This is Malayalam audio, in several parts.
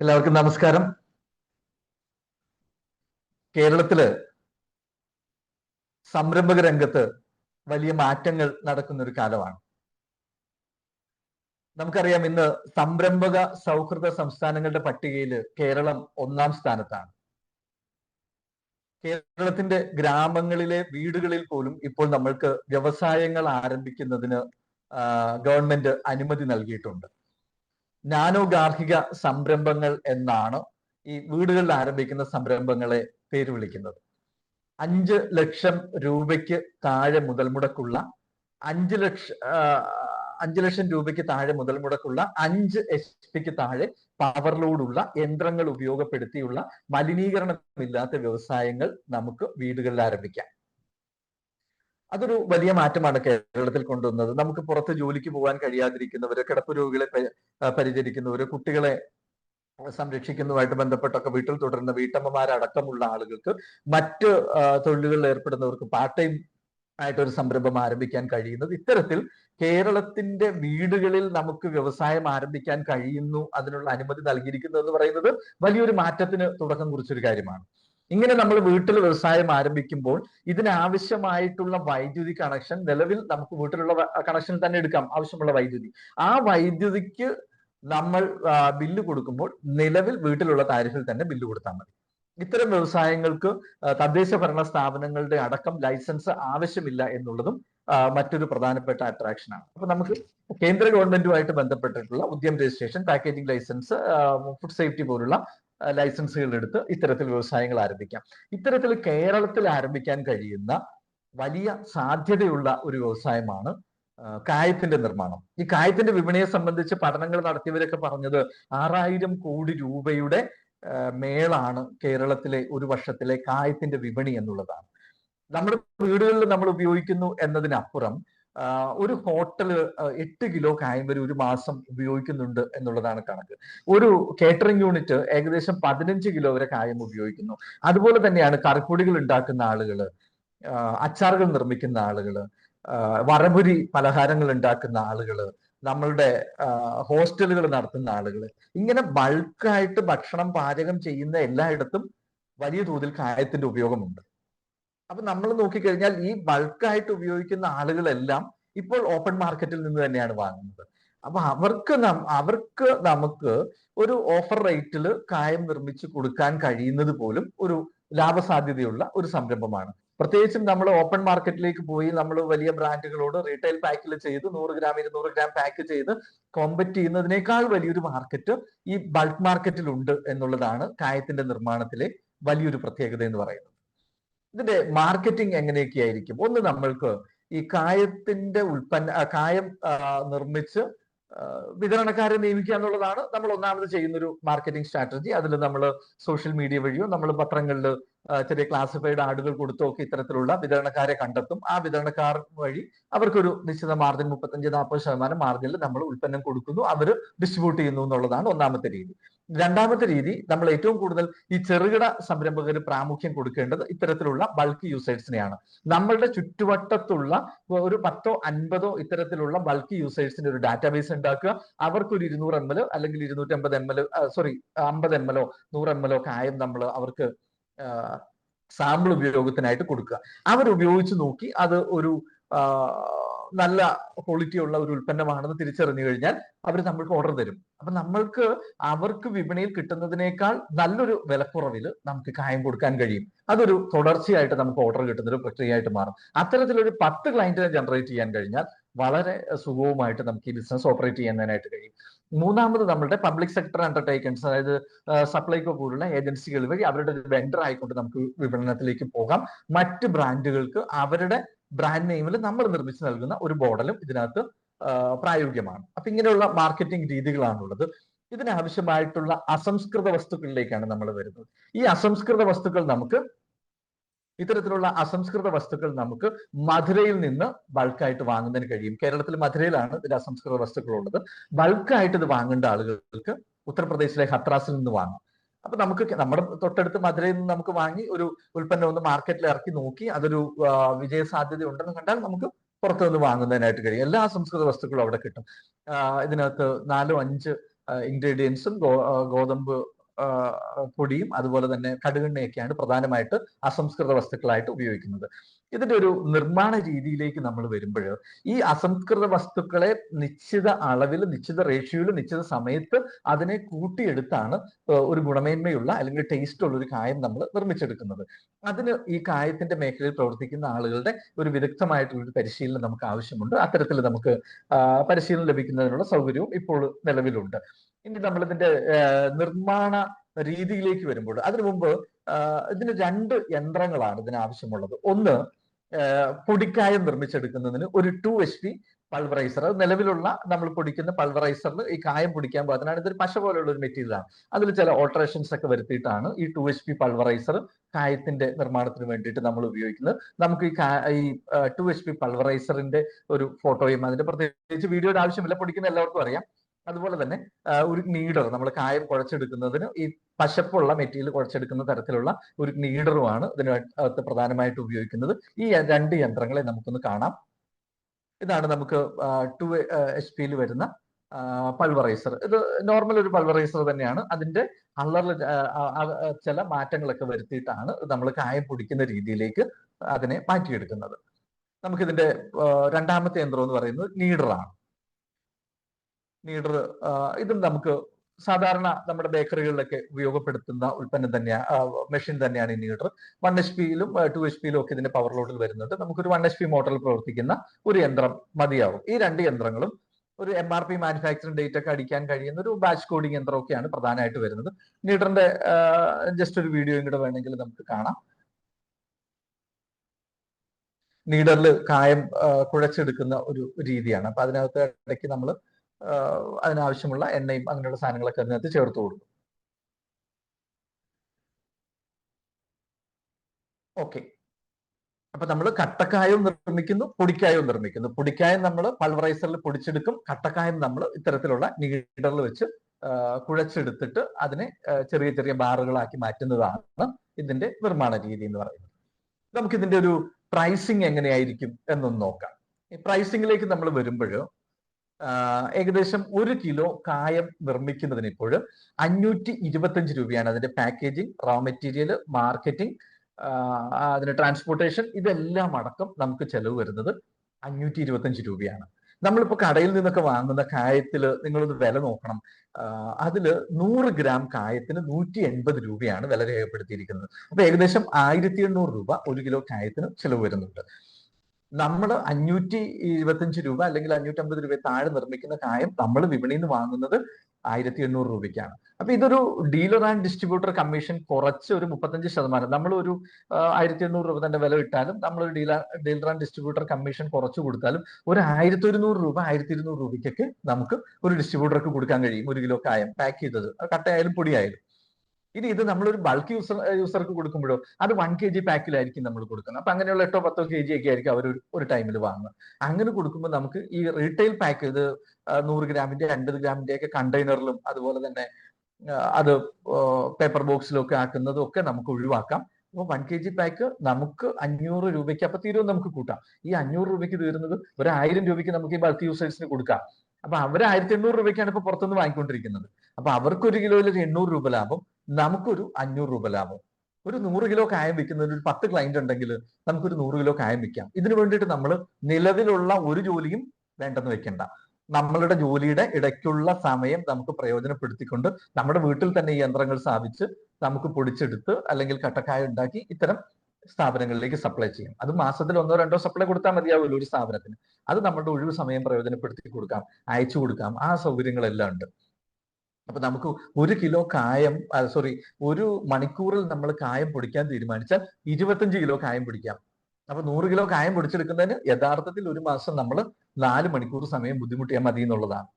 എല്ലാവർക്കും നമസ്കാരം. കേരളത്തിൽ സംരംഭക രംഗത്ത് വലിയ മാറ്റങ്ങൾ നടക്കുന്ന ഒരു കാലമാണ്. നമുക്കറിയാം ഇന്ന് സംരംഭക സൗഹൃദ സംസ്ഥാനങ്ങളുടെ പട്ടികയിൽ കേരളം ഒന്നാം സ്ഥാനത്താണ്. കേരളത്തിന്റെ ഗ്രാമങ്ങളിലെ വീടുകളിൽ പോലും ഇപ്പോൾ നമ്മൾക്ക് വ്യവസായങ്ങൾ ആരംഭിക്കുന്നതിന് ഗവൺമെന്റ് അനുമതി നൽകിയിട്ടുണ്ട്. നാനോ ഗാർഹിക സംരംഭങ്ങൾ എന്നാണ് ഈ വീടുകളിൽ ആരംഭിക്കുന്ന സംരംഭങ്ങളെ പേര് വിളിക്കുന്നത്. അഞ്ച് ലക്ഷം രൂപയ്ക്ക് താഴെ മുതൽ മുടക്കുള്ള അഞ്ച് ലക്ഷ അഞ്ച് ലക്ഷം രൂപയ്ക്ക് താഴെ മുതൽ മുടക്കുള്ള അഞ്ച് എച്ച് പിക്ക് താഴെ പവർലോഡുള്ള യന്ത്രങ്ങൾ ഉപയോഗപ്പെടുത്തിയുള്ള മലിനീകരണമില്ലാത്ത വ്യവസായങ്ങൾ നമുക്ക് വീടുകളിൽ ആരംഭിക്കാം. അതൊരു വലിയ മാറ്റമാണ് കേരളത്തിൽ കൊണ്ടുവന്നത്. നമുക്ക് പുറത്ത് ജോലിക്ക് പോകാൻ കഴിയാതിരിക്കുന്നവര് കിടപ്പ് രോഗികളെ പരിചരിക്കുന്നവര് കുട്ടികളെ സംരക്ഷിക്കുന്നതുമായിട്ട് ബന്ധപ്പെട്ടൊക്കെ വീട്ടിൽ തുടരുന്ന വീട്ടമ്മമാരടക്കമുള്ള ആളുകൾക്ക് മറ്റ് തൊഴിലുകളിൽ ഏർപ്പെടുന്നവർക്ക് പാർട്ട് ടൈം ആയിട്ടൊരു സംരംഭം ആരംഭിക്കാൻ കഴിയുന്നത് ഇത്തരത്തിൽ കേരളത്തിന്റെ വീടുകളിൽ നമുക്ക് വ്യവസായം ആരംഭിക്കാൻ കഴിയുന്നു അതിനുള്ള അനുമതി നൽകിയിരിക്കുന്നു എന്ന് പറയുന്നത് വലിയൊരു മാറ്റത്തിന് തുടക്കം കുറിച്ചൊരു കാര്യമാണ്. ഇങ്ങനെ നമ്മൾ വീട്ടിൽ വ്യവസായം ആരംഭിക്കുമ്പോൾ ഇതിനാവശ്യമായിട്ടുള്ള വൈദ്യുതി കണക്ഷൻ നിലവിൽ നമുക്ക് വീട്ടിലുള്ള കണക്ഷൻ തന്നെ എടുക്കാം ആവശ്യമുള്ള വൈദ്യുതി. ആ വൈദ്യുതിക്ക് നമ്മൾ ബില്ല് കൊടുക്കുമ്പോൾ നിലവിൽ വീട്ടിലുള്ള താരിഫിൽ തന്നെ ബില്ല് കൊടുത്താൽ മതി. ഇത്തരം വ്യവസായങ്ങൾക്ക് തദ്ദേശ ഭരണ സ്ഥാപനങ്ങളുടെ അടക്കം ലൈസൻസ് ആവശ്യമില്ല എന്നുള്ളതും മറ്റൊരു പ്രധാനപ്പെട്ട അട്രാക്ഷൻ ആണ്. അപ്പൊ നമുക്ക് കേന്ദ്ര ഗവൺമെന്റുമായിട്ട് ബന്ധപ്പെട്ടിട്ടുള്ള Udyam registration packaging licence food safety പോലുള്ള ലൈസൻസുകൾ എടുത്ത് ഇത്തരത്തിൽ വ്യവസായങ്ങൾ ആരംഭിക്കാം. ഇത്തരത്തിൽ കേരളത്തിൽ ആരംഭിക്കാൻ കഴിയുന്ന വലിയ സാധ്യതയുള്ള ഒരു വ്യവസായമാണ് കായത്തിന്റെ നിർമ്മാണം. ഈ കായത്തിന്റെ വിപണിയെ സംബന്ധിച്ച് പഠനങ്ങൾ നടത്തിയവരൊക്കെ പറഞ്ഞത് ആറായിരം കോടി രൂപയുടെ മേളാണ് കേരളത്തിലെ ഒരു വർഷത്തിലെ കായത്തിന്റെ വിപണി എന്നുള്ളതാണ്. നമ്മുടെ വീടുകളിൽ നമ്മൾ ഉപയോഗിക്കുന്നു എന്നതിനപ്പുറം ഒരു ഹോട്ടൽ എട്ട് കിലോ കായം ഒരു മാസം ഉപയോഗിക്കുന്നുണ്ട് എന്നുള്ളതാണ് കണക്ക്. ഒരു കേറ്ററിംഗ് യൂണിറ്റ് ഏകദേശം പതിനഞ്ച് കിലോ വരെ കായം ഉപയോഗിക്കുന്നു. അതുപോലെ തന്നെയാണ് കറിപ്പൊടികൾ ഉണ്ടാക്കുന്ന ആളുകൾ അച്ചാറുകൾ നിർമ്മിക്കുന്ന ആളുകൾ വറമുരി പലഹാരങ്ങൾ ഉണ്ടാക്കുന്ന ആളുകൾ നമ്മളുടെ ഹോസ്റ്റലുകൾ നടത്തുന്ന ആളുകൾ ഇങ്ങനെ ബൾക്കായിട്ട് ഭക്ഷണം പാചകം ചെയ്യുന്ന എല്ലായിടത്തും വലിയ തോതിൽ കായത്തിന്റെ ഉപയോഗമുണ്ട്. അപ്പൊ നമ്മൾ നോക്കിക്കഴിഞ്ഞാൽ ഈ ബൾക്കായിട്ട് ഉപയോഗിക്കുന്ന ആളുകളെല്ലാം ഇപ്പോൾ ഓപ്പൺ മാർക്കറ്റിൽ നിന്ന് തന്നെയാണ് വാങ്ങുന്നത്. അപ്പൊ അവർക്ക് അവർക്ക് നമുക്ക് ഒരു ഓഫർ റേറ്റിൽ കായം നിർമ്മിച്ച് കൊടുക്കാൻ കഴിയുന്നത് പോലും ഒരു ലാഭസാധ്യതയുള്ള ഒരു സംരംഭമാണ്. പ്രത്യേകിച്ചും നമ്മൾ ഓപ്പൺ മാർക്കറ്റിലേക്ക് പോയി നമ്മൾ വലിയ ബ്രാൻഡുകളോട് റീറ്റെയിൽ പാക്കിൽ ചെയ്ത് നൂറ് ഗ്രാം ഇരുന്നൂറ് ഗ്രാം പാക്ക് ചെയ്ത് കോമ്പറ്റ് ചെയ്യുന്നതിനേക്കാൾ വലിയൊരു മാർക്കറ്റ് ഈ ബൾക്ക് മാർക്കറ്റിലുണ്ട് എന്നുള്ളതാണ് കായത്തിന്റെ നിർമ്മാണത്തിലെ വലിയൊരു പ്രത്യേകത എന്ന് പറയുന്നത്. ഇതിന്റെ മാർക്കറ്റിംഗ് എങ്ങനെയൊക്കെ ആയിരിക്കും? ഒന്ന് നമ്മൾക്ക് ഈ കായത്തിന്റെ ഉൽപ്പന്ന കായം നിർമ്മിച്ച് വിതരണക്കാരെ നിയമിക്കുക എന്നുള്ളതാണ് നമ്മൾ ഒന്നാമത് ചെയ്യുന്ന ഒരു മാർക്കറ്റിംഗ് സ്ട്രാറ്റജി അതിൽ നമ്മൾ സോഷ്യൽ മീഡിയ വഴിയോ നമ്മൾ പത്രങ്ങളിൽ ചെറിയ ക്ലാസിഫൈഡ് ആടുകൾ കൊടുത്തൊക്കെ ഇത്തരത്തിലുള്ള വിതരണക്കാരെ കണ്ടെത്തും. ആ വിതരണക്കാർ വഴി അവർക്കൊരു നിശ്ചിത മാർജിൻ മുപ്പത്തഞ്ച് നാൽപ്പത് ശതമാനം മാർജിനിൽ നമ്മൾ ഉൽപ്പന്നം കൊടുക്കുന്നു. അവർ ഡിസ്ട്രിബ്യൂട്ട് ചെയ്യുന്നു എന്നുള്ളതാണ് ഒന്നാമത്തെ രീതി. രണ്ടാമത്തെ രീതി നമ്മൾ ഏറ്റവും കൂടുതൽ ഈ ചെറുകിട സംരംഭകർ പ്രാമുഖ്യം കൊടുക്കേണ്ടത് ഇത്തരത്തിലുള്ള ബൾക്ക് യൂസേഴ്സിനെയാണ് നമ്മളുടെ ചുറ്റുവട്ടത്തുള്ള ഒരു പത്തോ അൻപതോ ഇത്തരത്തിലുള്ള ബൾക്ക് യൂസേഴ്സിന്റെ ഒരു ഡാറ്റാബേസ് ഉണ്ടാക്കുക. അവർക്ക് ഒരു ഇരുന്നൂറ് എം എൽ അല്ലെങ്കിൽ ഇരുന്നൂറ്റി അമ്പത് എം എൽ സോറി അമ്പത് എം എൽഒ നൂറ് എം എൽഒ കായം നമ്മൾ അവർക്ക് സാമ്പിൾ ഉപയോഗത്തിനായിട്ട് കൊടുക്കുക. അവരുപയോഗിച്ച് നോക്കി അത് ഒരു നല്ല ക്വാളിറ്റി ഉള്ള ഒരു ഉൽപ്പന്നമാണെന്ന് തിരിച്ചറിഞ്ഞു കഴിഞ്ഞാൽ അവർ നമ്മൾക്ക് ഓർഡർ തരും. അപ്പൊ നമ്മൾക്ക് അവർക്ക് വിപണിയിൽ കിട്ടുന്നതിനേക്കാൾ നല്ലൊരു വിലക്കുറവിൽ നമുക്ക് കായം കൊടുക്കാൻ കഴിയും. അതൊരു തുടർച്ചയായിട്ട് നമുക്ക് ഓർഡർ കിട്ടുന്ന ഒരു പ്രക്രിയയായിട്ട് മാറും. അത്തരത്തിലൊരു പത്ത് ക്ലയന്റിനെ ജനറേറ്റ് ചെയ്യാൻ കഴിഞ്ഞാൽ വളരെ സുഖവുമായിട്ട് നമുക്ക് ഈ ബിസിനസ് ഓപ്പറേറ്റ് ചെയ്യുന്നതിനായിട്ട് കഴിയും. മൂന്നാമത് നമ്മളുടെ പബ്ലിക് സെക്ടർ അണ്ടർടേക്കൻസ് അതായത് സപ്ലൈകോ പോലുള്ള ഏജൻസികൾ വഴി അവരുടെ ഒരു വെണ്ടർ ആയിക്കൊണ്ട് നമുക്ക് വിപണനത്തിലേക്ക് പോകാം. മറ്റ് ബ്രാൻഡുകൾക്ക് അവരുടെ ബ്രാൻഡ് നെയിമിൽ നമ്മൾ നിർമ്മിച്ച് നൽകുന്ന ഒരു മോഡലും ഇതിനകത്ത് പ്രായോഗികമാണ്. അപ്പൊ ഇങ്ങനെയുള്ള മാർക്കറ്റിംഗ് രീതികളാണുള്ളത്. ഇതിനാവശ്യമായിട്ടുള്ള അസംസ്കൃത വസ്തുക്കളിലേക്കാണ് നമ്മൾ വരുന്നത്. ഈ അസംസ്കൃത വസ്തുക്കൾ നമുക്ക് ഇത്തരത്തിലുള്ള അസംസ്കൃത വസ്തുക്കൾ നമുക്ക് മധുരയിൽ നിന്ന് ബൾക്കായിട്ട് വാങ്ങുന്നതിന് കഴിയും. കേരളത്തിൽ മധുരയിലാണ് ഇതിന്റെ അസംസ്കൃത വസ്തുക്കൾ ഉള്ളത്. ബൾക്കായിട്ട് ഇത് വാങ്ങേണ്ട ആളുകൾക്ക് ഉത്തർപ്രദേശിലെ ഹത്രാസിൽ നിന്ന് വാങ്ങാം. അപ്പൊ നമുക്ക് നമ്മുടെ തൊട്ടടുത്ത് മധുരയിൽ നിന്ന് നമുക്ക് വാങ്ങി ഒരു ഉൽപ്പന്നം ഒന്ന് മാർക്കറ്റിൽ ഇറക്കി നോക്കി അതൊരു വിജയ സാധ്യത ഉണ്ടെന്ന് കണ്ടാൽ നമുക്ക് പുറത്തുനിന്ന് വാങ്ങുന്നതിനായിട്ട് കഴിയും. എല്ലാ സംസ്കൃത വസ്തുക്കളും അവിടെ കിട്ടും. ഇതിനകത്ത് നാലോ അഞ്ച് ഇൻഗ്രീഡിയൻസും ഗോതമ്പ് പൊടിയും അതുപോലെ തന്നെ കടുകെണ്ണയൊക്കെയാണ് പ്രധാനമായിട്ട് അസംസ്കൃത വസ്തുക്കളായിട്ട് ഉപയോഗിക്കുന്നത്. ഇതിന്റെ ഒരു നിർമ്മാണ രീതിയിലേക്ക് നമ്മൾ വരുമ്പോൾ ഈ അസംസ്കൃത വസ്തുക്കളെ നിശ്ചിത അളവിൽ നിശ്ചിത റേഷ്യോയിൽ നിശ്ചിത സമയത്ത് അതിനെ കൂട്ടിയെടുത്താണ് ഒരു ഗുണമേന്മയുള്ള അല്ലെങ്കിൽ ടേസ്റ്റ് ഉള്ള ഒരു കായം നമ്മൾ നിർമ്മിച്ചെടുക്കുന്നത്. അതിന് ഈ കായത്തിന്റെ മേഖലയിൽ പ്രവർത്തിക്കുന്ന ആളുകളുടെ ഒരു വിദഗ്ധമായിട്ടുള്ള ഒരു പരിശീലനം നമുക്ക് ആവശ്യമുണ്ട്. അത്തരത്തിൽ നമുക്ക് പരിശീലനം ലഭിക്കുന്നതിനുള്ള സൗകര്യവും ഇപ്പോൾ നിലവിലുണ്ട്. ഇനി നമ്മൾ ഇതിന്റെ നിർമ്മാണ രീതിയിലേക്ക് വരുമ്പോൾ അതിനു മുമ്പ് ഇതിന് രണ്ട് യന്ത്രങ്ങളാണ് ഇതിന് ആവശ്യമുള്ളത് ഒന്ന് പൊടിക്കായം നിർമ്മിച്ചെടുക്കുന്നതിന് ഒരു ടു എച്ച് പി പൾവറൈസർ. അത് നിലവിലുള്ള നമ്മൾ പൊടിക്കുന്ന പൾവറൈസറിൽ ഈ കായം പൊടിക്കാൻ പാകത്തിനാണ് ഇതൊരു പശ പോലെയുള്ള ഒരു മെറ്റീരിയലാണ്. അതിൽ ചില ഓൾട്ടറേഷൻസ് ഒക്കെ വരുത്തിയിട്ടാണ് ഈ ടു എച്ച് പി പൾവറൈസർ കായത്തിന്റെ നിർമ്മാണത്തിന് വേണ്ടിയിട്ട് നമ്മൾ ഉപയോഗിക്കുന്നത്. നമുക്ക് ഈ ഈ ടു എച്ച് പി പൾവറൈസറിന്റെ ഒരു ഫോട്ടോയും അതിന്റെ പ്രത്യേകിച്ച് വീഡിയോയുടെ ആവശ്യമില്ല. പൊടിക്കുന്ന എല്ലാവർക്കും അറിയാം. അതുപോലെ തന്നെ ഒരു നീഡർ നമ്മൾ കായം കുഴച്ചെടുക്കുന്നതിന് ഈ പശപ്പുള്ള മെറ്റീരിയൽ കുഴച്ചെടുക്കുന്ന തരത്തിലുള്ള ഒരു നീഡറുമാണ് ഇതിനകത്ത് പ്രധാനമായിട്ട് ഉപയോഗിക്കുന്നത്. ഈ രണ്ട് യന്ത്രങ്ങളെ നമുക്കൊന്ന് കാണാം. ഇതാണ് നമുക്ക് ടു എച്ച് പിയിൽ വരുന്ന പൾവറൈസർ ഇത് നോർമൽ ഒരു പൾവറൈസർ തന്നെയാണ്. അതിന്റെ കളറിൽ ചില മാറ്റങ്ങളൊക്കെ വരുത്തിയിട്ടാണ് നമ്മൾ കായം പൊടിക്കുന്ന രീതിയിലേക്ക് അതിനെ മാറ്റിയെടുക്കുന്നത്. നമുക്കിതിന്റെ രണ്ടാമത്തെ യന്ത്രം എന്ന് പറയുന്നത് നീഡറാണ് നീഡർ ഇത് നമുക്ക് സാധാരണ നമ്മുടെ ബേക്കറികളിലൊക്കെ ഉപയോഗപ്പെടുത്തുന്ന ഉൽപ്പന്നം തന്നെയാണ് മെഷീൻ തന്നെയാണ് ഈ നീഡർ വൺ എച്ച് പിയിലും ടു എച്ച് പിയിലും ഒക്കെ ഇതിന്റെ പവർ ലോഡിൽ വരുന്നുണ്ട്. നമുക്കൊരു വൺ എച്ച് പി മോട്ടറിൽ പ്രവർത്തിക്കുന്ന ഒരു യന്ത്രം മതിയാവും. ഈ രണ്ട് യന്ത്രങ്ങളും ഒരു M R P manufacturing date ഒക്കെ അടിക്കാൻ കഴിയുന്ന ഒരു ബാച്ച് കോഡിംഗ് യന്ത്രമൊക്കെയാണ് പ്രധാനമായിട്ട് വരുന്നത്. നീഡറിന്റെ ജസ്റ്റ് ഒരു വീഡിയോ കൂടെ വേണമെങ്കിൽ നമുക്ക് കാണാം. നീഡറിൽ കായം കുഴച്ചെടുക്കുന്ന ഒരു രീതിയാണ്. അപ്പൊ അതിനകത്ത് ഇടയ്ക്ക് നമ്മൾ അതിനാവശ്യമുള്ള എണ്ണയും അങ്ങനെയുള്ള സാധനങ്ങളൊക്കെ അതിനകത്ത് ചേർത്ത് കൊടുക്കും. ഓക്കെ. അപ്പൊ നമ്മൾ കട്ടക്കായവും നിർമ്മിക്കുന്നു പൊടിക്കായവും നിർമ്മിക്കുന്നു. പൊടിക്കായം നമ്മൾ പൾവറൈസറിൽ പൊടിച്ചെടുക്കും കട്ടക്കായം നമ്മൾ ഇത്തരത്തിലുള്ള നീഡറിൽ വെച്ച് കുഴച്ചെടുത്തിട്ട് അതിനെ ചെറിയ ചെറിയ ബാറുകളാക്കി മാറ്റുന്നതാണ് ഇതിന്റെ നിർമ്മാണ രീതി എന്ന് പറയുന്നത്. നമുക്ക് ഇതിന്റെ ഒരു പ്രൈസിങ് എങ്ങനെയായിരിക്കും എന്നൊന്ന് നോക്കാം. ഈ പ്രൈസിങ്ങിലേക്ക് നമ്മൾ വരുമ്പോൾ ഏകദേശം ഒരു കിലോ കായം നിർമ്മിക്കുന്നതിന് ഇപ്പോൾ അഞ്ഞൂറ്റി ഇരുപത്തഞ്ച് രൂപയാണ് അതിന്റെ പാക്കേജിങ് റോ മെറ്റീരിയൽ മാർക്കറ്റിംഗ് അതിന്റെ ട്രാൻസ്പോർട്ടേഷൻ ഇതെല്ലാം അടക്കം നമുക്ക് ചെലവ് വരുന്നത് അഞ്ഞൂറ്റി ഇരുപത്തഞ്ച് രൂപയാണ്. നമ്മളിപ്പോ കടയിൽ നിന്നൊക്കെ വാങ്ങുന്ന കായത്തിൽ നിങ്ങളൊന്ന് വില നോക്കണം. അതിൽ നൂറ് ഗ്രാം കായത്തിന് നൂറ്റി എൺപത് രൂപയാണ് വില രേഖപ്പെടുത്തിയിരിക്കുന്നത്. അപ്പൊ ഏകദേശം ആയിരത്തി എണ്ണൂറ് രൂപ ഒരു കിലോ കായത്തിന് ചെലവ് വരുന്നുണ്ട്. നമ്മൾ അഞ്ഞൂറ്റി ഇരുപത്തഞ്ച് രൂപ അല്ലെങ്കിൽ അഞ്ഞൂറ്റി അമ്പത് രൂപ താഴെ നിർമ്മിക്കുന്ന കായം നമ്മൾ വിപണിയിൽ നിന്ന് വാങ്ങുന്നത് ആയിരത്തി എണ്ണൂറ് രൂപയ്ക്കാണ്. അപ്പൊ ഇതൊരു ഡീലർ ആൻഡ് ഡിസ്ട്രിബ്യൂട്ടർ കമ്മീഷൻ കുറച്ച് ഒരു മുപ്പത്തഞ്ച് ശതമാനം. നമ്മൾ ഒരു ആയിരത്തി എണ്ണൂറ് രൂപ തന്നെ വില ഇട്ടാലും നമ്മൾ ഒരു dealer dealer and distributor commission കുറച്ച് കൊടുത്താലും ഒരു ആയിരത്തി ഒരുന്നൂറ് രൂപ ആയിരത്തി ഇരുന്നൂറ് രൂപയ്ക്കൊക്കെ നമുക്ക് ഒരു ഡിസ്ട്രിബ്യൂട്ടർക്ക് കൊടുക്കാൻ കഴിയും ഒരു കിലോ കായം പാക്ക് ചെയ്തത്. കട്ടയായാലും പൊടിയായാലും. ഇനി ഇത് നമ്മളൊരു ബൾക്ക് യൂസർ യൂസർക്ക് കൊടുക്കുമ്പോഴോ അത് വൺ കെ ജി പാക്കിലായിരിക്കും നമ്മൾ കൊടുക്കുന്നത്. അപ്പൊ അങ്ങനെയുള്ള എട്ടോ പത്തോ കെ ജി ഒക്കെ ആയിരിക്കും അവർ ഒരു ടൈമിൽ വാങ്ങുന്നത് അങ്ങനെ കൊടുക്കുമ്പോൾ നമുക്ക് ഈ റീറ്റെയിൽ പാക്ക് ഇത് നൂറ് ഗ്രാമിന്റെ അൻപത് ഗ്രാമിന്റെ ഒക്കെ കണ്ടെയ്നറിലും അതുപോലെ തന്നെ അത് പേപ്പർ ബോക്സിലും ഒക്കെ ആക്കുന്നതും ഒക്കെ നമുക്ക് ഒഴിവാക്കാം. അപ്പോൾ വൺ കെ ജി പാക്ക് നമുക്ക് അഞ്ഞൂറ് രൂപയ്ക്ക് അപ്പൊ തീരും നമുക്ക് കൂട്ടാം. ഈ അഞ്ഞൂറ് രൂപയ്ക്ക് തീരുന്നത് ഒരു ആയിരം രൂപയ്ക്ക് നമുക്ക് ഈ ബൾക്ക് യൂസേഴ്സിന് കൊടുക്കാം. അപ്പൊ അവർ ആയിരത്തി എണ്ണൂറ് രൂപയ്ക്കാണ് ഇപ്പൊ പുറത്തുനിന്ന് വാങ്ങിക്കൊണ്ടിരിക്കുന്നത്. അപ്പൊ അവർക്ക് ഒരു കിലോയിൽ ഒരു എണ്ണൂറ് രൂപ ലാഭം. നമുക്കൊരു അഞ്ഞൂറ് രൂപ ലാഭം. ഒരു നൂറ് കിലോ കായം വിൽക്കുന്നതിന് ഒരു പത്ത് ക്ലയന്റ് ഉണ്ടെങ്കിൽ നമുക്കൊരു നൂറ് കിലോ കായം വിൽക്കാം. ഇതിനു വേണ്ടിയിട്ട് നമ്മൾ നിലവിലുള്ള ഒരു ജോലിയും വേണ്ടെന്ന് വെക്കണ്ട. നമ്മളുടെ ജോലിയുടെ ഇടയ്ക്കുള്ള സമയം നമുക്ക് പ്രയോജനപ്പെടുത്തിക്കൊണ്ട് നമ്മുടെ വീട്ടിൽ തന്നെ ഈ യന്ത്രങ്ങൾ സ്ഥാപിച്ച് നമുക്ക് പൊടിച്ചെടുത്ത് അല്ലെങ്കിൽ കട്ടക്കായ ഉണ്ടാക്കി ഇത്തരം സ്ഥാപനങ്ങളിലേക്ക് സപ്ലൈ ചെയ്യും. അത് മാസത്തിൽ ഒന്നോ രണ്ടോ സപ്ലൈ കൊടുത്താൽ മതിയാവുമല്ലോ ഒരു സ്ഥാപനത്തിന്. അത് നമ്മുടെ ഒഴിവ് സമയം പ്രയോജനപ്പെടുത്തി കൊടുക്കാം. അയച്ചു കൊടുക്കാം. ആ സൗകര്യങ്ങളെല്ലാം ഉണ്ട്. അപ്പൊ നമുക്ക് ഒരു കിലോ കായം സോറി ഒരു മണിക്കൂറിൽ നമ്മൾ കായം പൊടിക്കാൻ തീരുമാനിച്ചാൽ ഇരുപത്തഞ്ച് കിലോ കായം പൊടിക്കാം. അപ്പൊ നൂറ് കിലോ കായം പൊടിച്ചെടുക്കുന്നതിന് യഥാർത്ഥത്തിൽ ഒരു മാസം നമ്മൾ നാല് മണിക്കൂർ സമയം ബുദ്ധിമുട്ടിയാൽ മതി എന്നുള്ളതാണ്.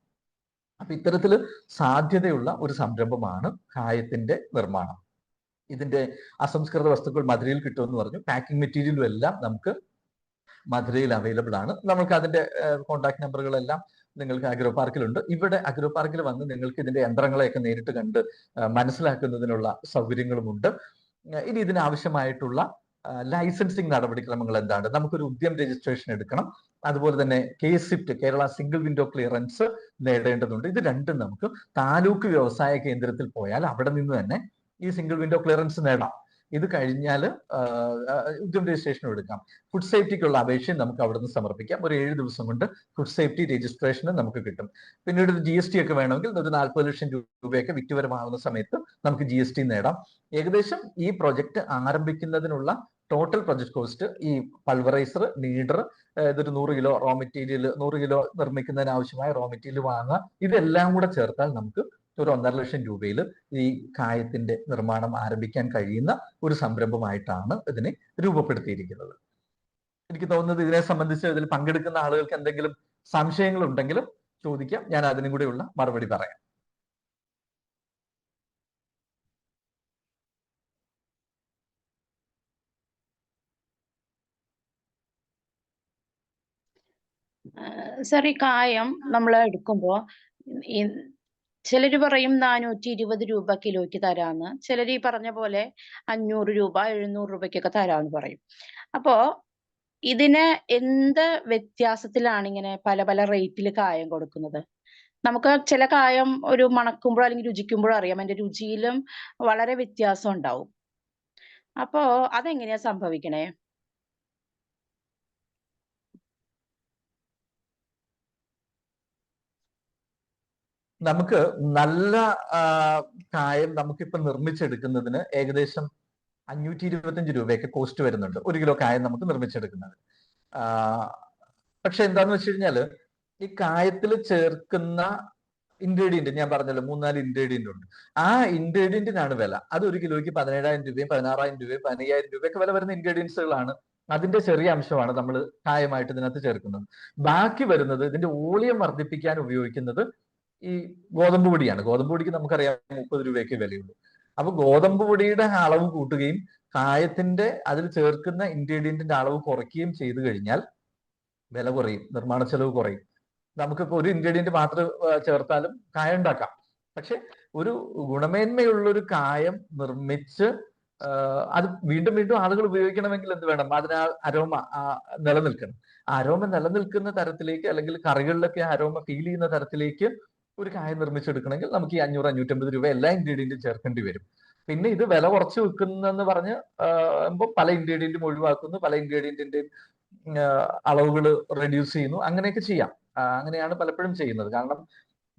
അപ്പൊ ഇത്തരത്തിൽ സാധ്യതയുള്ള ഒരു സംരംഭമാണ് കായത്തിന്റെ നിർമ്മാണം. ഇതിന്റെ അസംസ്കൃത വസ്തുക്കൾ മധുരയിൽ കിട്ടുമെന്ന് പറഞ്ഞു. പാക്കിംഗ് മെറ്റീരിയലും എല്ലാം നമുക്ക് മധുരയിൽ അവൈലബിൾ ആണ്. നമുക്ക് അതിന്റെ കോൺടാക്ട് നമ്പറുകളെല്ലാം നിങ്ങൾക്ക് അഗ്രോ പാർക്കിലുണ്ട് ഇവിടെ അഗ്രോ പാർക്കിൽ വന്ന് നിങ്ങൾക്ക് ഇതിന്റെ യന്ത്രങ്ങളെയൊക്കെ നേരിട്ട് കണ്ട് മനസ്സിലാക്കുന്നതിനുള്ള സൗകര്യങ്ങളുമുണ്ട്. ഇനി ഇതിനാവശ്യമായിട്ടുള്ള ലൈസൻസിങ് നടപടിക്രമങ്ങൾ എന്താണ്? നമുക്കൊരു ഉദ്യം രജിസ്ട്രേഷൻ എടുക്കണം. അതുപോലെ തന്നെ K SWIFT Kerala single window clearance നേടേണ്ടതുണ്ട്. ഇത് രണ്ടും നമുക്ക് താലൂക്ക് വ്യവസായ കേന്ദ്രത്തിൽ പോയാൽ അവിടെ നിന്ന് തന്നെ ഈ സിംഗിൾ വിൻഡോ ക്ലിയറൻസ് നേടാം. ഇത് കഴിഞ്ഞാൽ ഉദ്യം രജിസ്ട്രേഷൻ എടുക്കാം. ഫുഡ് സേഫ്റ്റിക്കുള്ള അപേക്ഷയും നമുക്ക് അവിടെ നിന്ന് സമർപ്പിക്കാം. ഒരു ഏഴ് ദിവസം കൊണ്ട് ഫുഡ് സേഫ്റ്റി രജിസ്ട്രേഷനും നമുക്ക് കിട്ടും. പിന്നീട് ജി എസ് ടി ഒക്കെ വേണമെങ്കിൽ ഒരു നാൽപ്പത് ലക്ഷം രൂപയൊക്കെ വിറ്റുപരമാകുന്ന സമയത്ത് നമുക്ക് ജി എസ് ടി നേടാം. ഏകദേശം ഈ പ്രൊജക്ട് ആരംഭിക്കുന്നതിനുള്ള ടോട്ടൽ പ്രൊജക്ട് കോസ്റ്റ് ഈ പൾവറൈസർ നീഡർ ഇതൊരു നൂറ് കിലോ റോ മെറ്റീരിയൽ നൂറ് കിലോ നിർമ്മിക്കുന്നതിന് ആവശ്യമായ റോ മെറ്റീരിയൽ വാങ്ങുക. ഇതെല്ലാം കൂടെ ചേർത്താൽ നമുക്ക് ഒരു ഒന്നര ലക്ഷം രൂപയിൽ ഈ കായത്തിന്റെ നിർമ്മാണം ആരംഭിക്കാൻ കഴിയുന്ന ഒരു സംരംഭമായിട്ടാണ് ഇതിനെ രൂപപ്പെടുത്തിയിരിക്കുന്നത്. എനിക്ക് തോന്നുന്നത് ഇതിനെ സംബന്ധിച്ച് ഇതിൽ പങ്കെടുക്കുന്ന ആളുകൾക്ക് എന്തെങ്കിലും സംശയങ്ങൾ ഉണ്ടെങ്കിലും ചോദിക്കാം. ഞാൻ അതിനും കൂടെയുള്ള മറുപടി പറയാം. സർ ഈ കായം നമ്മൾ എടുക്കുമ്പോൾ ഈ ചിലര് പറയും നാനൂറ്റി ഇരുപത് രൂപ കിലോയ്ക്ക് തരാന്ന്. ചിലര് ഈ പറഞ്ഞ പോലെ അഞ്ഞൂറ് രൂപ എഴുന്നൂറ് രൂപയ്ക്കൊക്കെ തരാന്ന് പറയും. അപ്പോ ഇതിനെ എന്ത് വ്യത്യാസത്തിലാണ് ഇങ്ങനെ പല പല റേറ്റിൽ കായം കൊടുക്കുന്നത്? നമുക്ക് ചില കായം ഒരു മണക്കുമ്പോഴോ അല്ലെങ്കിൽ രുചിക്കുമ്പോഴോ അറിയാം. അതിന്റെ രുചിയിലും വളരെ വ്യത്യാസം ഉണ്ടാവും. അപ്പോ അതെങ്ങനെയാ സംഭവിക്കണേ? നമുക്ക് നല്ല കായം നമുക്കിപ്പോൾ നിർമ്മിച്ചെടുക്കുന്നതിന് ഏകദേശം അഞ്ഞൂറ്റി ഇരുപത്തഞ്ച് രൂപയൊക്കെ കോസ്റ്റ് വരുന്നുണ്ട്. ഒരു കിലോ കായം നമുക്ക് നിർമ്മിച്ചെടുക്കുന്നത്. പക്ഷെ എന്താന്ന് വെച്ച് കഴിഞ്ഞാൽ ഈ കായത്തിൽ ചേർക്കുന്ന ഇൻഗ്രീഡിയന്റ് ഞാൻ പറഞ്ഞല്ലോ മൂന്നാൽ ഇൻഗ്രീഡിയന്റ് ഉണ്ട്. ആ ഇൻഗ്രീഡിയന്റിനാണ് വില. അത് ഒരു കിലോയ്ക്ക് പതിനേഴായിരം രൂപയും പതിനാറായിരം രൂപയും പതിനയ്യായിരം രൂപയൊക്കെ വില വരുന്ന ഇൻഗ്രീഡിയൻസുകളാണ്. അതിന്റെ ചെറിയ അംശമാണ് നമ്മൾ കായമായിട്ട് ഇതിനകത്ത് ചേർക്കുന്നത്. ബാക്കി വരുന്നത് ഇതിന്റെ ഓളിയം വർദ്ധിപ്പിക്കാൻ ഉപയോഗിക്കുന്നത് ഈ ഗോതമ്പ് പൊടിയാണ്. ഗോതമ്പ് പൊടിക്ക് നമുക്കറിയാം മുപ്പത് രൂപയൊക്കെ വിലയുള്ളൂ. അപ്പൊ ഗോതമ്പ് പൊടിയുടെ അളവ് കൂട്ടുകയും കായത്തിന്റെ അതിൽ ചേർക്കുന്ന ഇൻഗ്രീഡിയന്റിന്റെ അളവ് കുറയ്ക്കുകയും ചെയ്തു കഴിഞ്ഞാൽ വില കുറയും നിർമ്മാണ ചെലവ് കുറയും. നമുക്കിപ്പോ ഒരു ഇൻഗ്രീഡിയന്റ് മാത്രം ചേർത്താലും കായ ഉണ്ടാക്കാം. പക്ഷെ ഒരു ഗുണമേന്മയുള്ള ഒരു കായം നിർമ്മിച്ച് അത് വീണ്ടും വീണ്ടും ആളുകൾ ഉപയോഗിക്കണമെങ്കിൽ എന്ത് വേണം? അതിന് അരോമ നിലനിൽക്കണം. അരോമ നിലനിൽക്കുന്ന തരത്തിലേക്ക് അല്ലെങ്കിൽ കറികളിലൊക്കെ അരോമ ഫീൽ ചെയ്യുന്ന തരത്തിലേക്ക് ഒരു കായ നിർമ്മിച്ചെടുക്കണമെങ്കിൽ നമുക്ക് ഈ അഞ്ഞൂറ് അഞ്ഞൂറ്റമ്പത് രൂപ എല്ലാ ഇൻഗ്രീഡിയന്റും ചേർക്കേണ്ടി വരും. പിന്നെ ഇത് വില കുറച്ച് വെക്കുന്നെന്ന് പറഞ്ഞ് പല ഇൻഗ്രീഡിയന്റും ഒഴിവാക്കുന്നു പല ഇൻഗ്രീഡിയന്റിന്റെയും അളവുകൾ റെഡ്യൂസ് ചെയ്യുന്നു. അങ്ങനെയൊക്കെ ചെയ്യാം. അങ്ങനെയാണ് പലപ്പോഴും ചെയ്യുന്നത്. കാരണം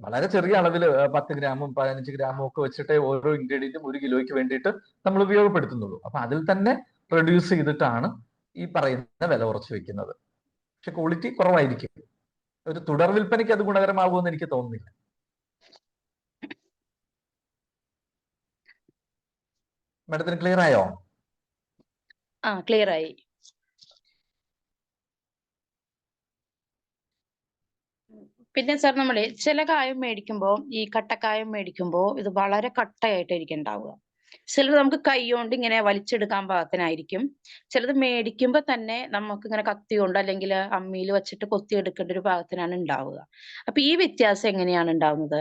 വളരെ ചെറിയ അളവിൽ പത്ത് ഗ്രാമും പതിനഞ്ച് ഗ്രാമും ഒക്കെ വെച്ചിട്ട് ഓരോ ഇൻഗ്രീഡിയന്റും ഒരു കിലോയ്ക്ക് വേണ്ടിയിട്ട് നമ്മൾ ഉപയോഗപ്പെടുത്തുന്നുള്ളൂ. അപ്പൊ അതിൽ തന്നെ റെഡ്യൂസ് ചെയ്തിട്ടാണ് ഈ പറയുന്ന വില കുറച്ച് വെക്കുന്നത്. പക്ഷെ ക്വാളിറ്റി കുറവായിരിക്കും. ഒരു തുടർ വിൽപ്പനയ്ക്ക് അത് ഗുണകരമാകുമെന്ന് എനിക്ക് തോന്നുന്നില്ല. മാഡത്തിന് ക്ലിയർ ആയോ? ആ ക്ലിയർ ആയി. പിന്നെ സാർ നമ്മൾ ചില കായം മേടിക്കുമ്പോൾ ഈ കട്ടക്കായം മേടിക്കുമ്പോൾ ഇത് വളരെ കട്ടയായിട്ടായിരിക്കും ഉണ്ടാവുക. ചിലത് നമുക്ക് കൈ കൊണ്ട് ഇങ്ങനെ വലിച്ചെടുക്കാൻ പാകത്തിനായിരിക്കും. ചിലത് മേടിക്കുമ്പോൾ തന്നെ നമുക്ക് ഇങ്ങനെ കത്തി കൊണ്ട് അല്ലെങ്കിൽ അമ്മിയിൽ വെച്ചിട്ട് കൊത്തി എടുക്കേണ്ട ഒരു പാകത്തിനാണ് ഉണ്ടാവുക. അപ്പൊ ഈ വ്യത്യാസം എങ്ങനെയാണ് ഉണ്ടാവുന്നത്?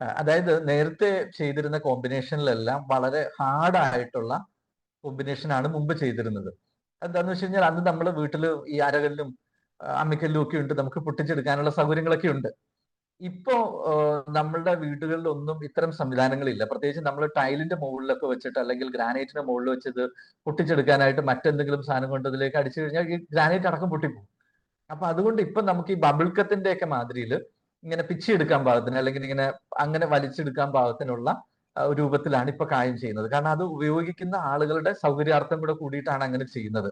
അതായത് നേരത്തെ ചെയ്തിരുന്ന കോമ്പിനേഷനിലെല്ലാം വളരെ ഹാർഡ് ആയിട്ടുള്ള കോമ്പിനേഷൻ ആണ് മുമ്പ് ചെയ്തിരുന്നത്. എന്താന്ന് വെച്ച് കഴിഞ്ഞാൽ അന്ന് നമ്മൾ വീട്ടിൽ ഈ അരകല്ലും അമ്മിക്കല്ലും ഒക്കെ ഉണ്ട്. നമുക്ക് പൊട്ടിച്ചെടുക്കാനുള്ള സൗകര്യങ്ങളൊക്കെ ഉണ്ട്. ഇപ്പോ നമ്മളുടെ വീടുകളിലൊന്നും ഇത്തരം സംവിധാനങ്ങളില്ല. പ്രത്യേകിച്ച് നമ്മൾ ടൈലിന്റെ മുകളിലൊക്കെ വെച്ചിട്ട് അല്ലെങ്കിൽ ഗ്രാനൈറ്റിന്റെ മുകളിൽ വെച്ചത് പൊട്ടിച്ചെടുക്കാനായിട്ട് മറ്റെന്തെങ്കിലും സാധനം കൊണ്ട് അതിലേക്ക് അടിച്ചു കഴിഞ്ഞാൽ ഈ ഗ്രാനൈറ്റ് അടക്കം പൊട്ടിപ്പോകും. അപ്പൊ അതുകൊണ്ട് ഇപ്പൊ നമുക്ക് ഈ ബബിൾക്കത്തിന്റെ ഒക്കെ മാതിരിയിൽ ഇങ്ങനെ പിച്ചിയെടുക്കാൻ പാകത്തിന് അല്ലെങ്കിൽ ഇങ്ങനെ അങ്ങനെ വലിച്ചെടുക്കാൻ പാകത്തിനുള്ള രൂപത്തിലാണ് ഇപ്പൊ കായം ചെയ്യുന്നത്. കാരണം അത് ഉപയോഗിക്കുന്ന ആളുകളുടെ സൗകര്യാർത്ഥം കൂടെ കൂടിയിട്ടാണ് അങ്ങനെ ചെയ്യുന്നത്.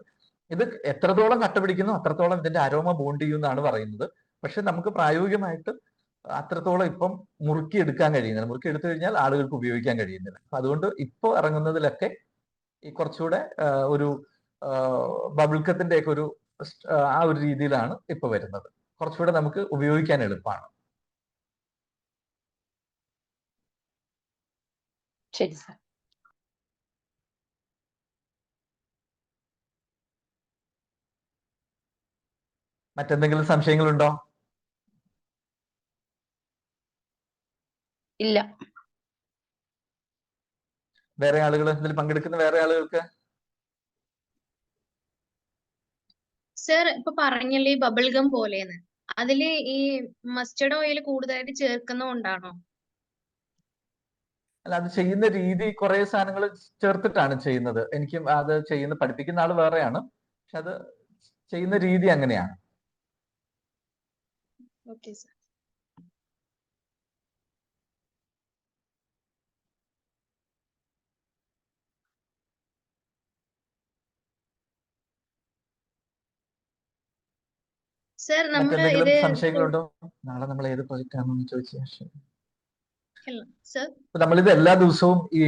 ഇത് എത്രത്തോളം കട്ടപിടിക്കുന്നു അത്രത്തോളം ഇതിന്റെ അരോമ ബോണ്ട് ചെയ്യുമെന്നാണ് പറയുന്നത്. പക്ഷെ നമുക്ക് പ്രായോഗികമായിട്ട് അത്രത്തോളം ഇപ്പം മുറുക്കി എടുക്കാൻ കഴിയുന്നില്ല. മുറുക്കി എടുത്തു കഴിഞ്ഞാൽ ആളുകൾക്ക് ഉപയോഗിക്കാൻ കഴിയുന്നില്ല. അതുകൊണ്ട് ഇപ്പോൾ ഇറങ്ങുന്നതിലൊക്കെ ഈ കുറച്ചുകൂടെ ഒരു ബബിൾക്കത്തിന്റെ ഒക്കെ ഒരു ആ ഒരു രീതിയിലാണ് ഇപ്പൊ വരുന്നത്. കുറച്ചുകൂടെ നമുക്ക് ഉപയോഗിക്കാൻ എളുപ്പമാണ്. ശരി സാർ. മറ്റെന്തെങ്കിലും സംശയങ്ങളുണ്ടോ? ഇല്ല. വേറെ ആളുകൾ ഇതിൽ പങ്കെടുക്കുന്ന വേറെ ആളുകൾക്ക്? സർ ഇപ്പൊ പറഞ്ഞല്ലേ ഈ ബബിൾ ഗം പോലെന്ന്. അതിൽ ഈ മസ്റ്റർഡ് ഓയിൽ കൂടുതലായിട്ട് ചേർക്കുന്നതുകൊണ്ടാണോ? അല്ല അത് ചെയ്യുന്ന രീതി കുറെ സാധനങ്ങൾ ചേർത്തിട്ടാണ് ചെയ്യുന്നത്. എനിക്കും അത് ചെയ്യുന്ന പഠിപ്പിക്കുന്ന ആൾ വേറെയാണ്. പക്ഷെ അത് ചെയ്യുന്ന രീതി അങ്ങനെയാണ്. Okay sir. ഇത് സംശയങ്ങളുണ്ടോ? നാളെ നമ്മൾ ഏത് പ്രൊജക്റ്റ് ആണെന്ന് ചോദിച്ചു നമ്മളിത് എല്ലാ ദിവസവും ഈ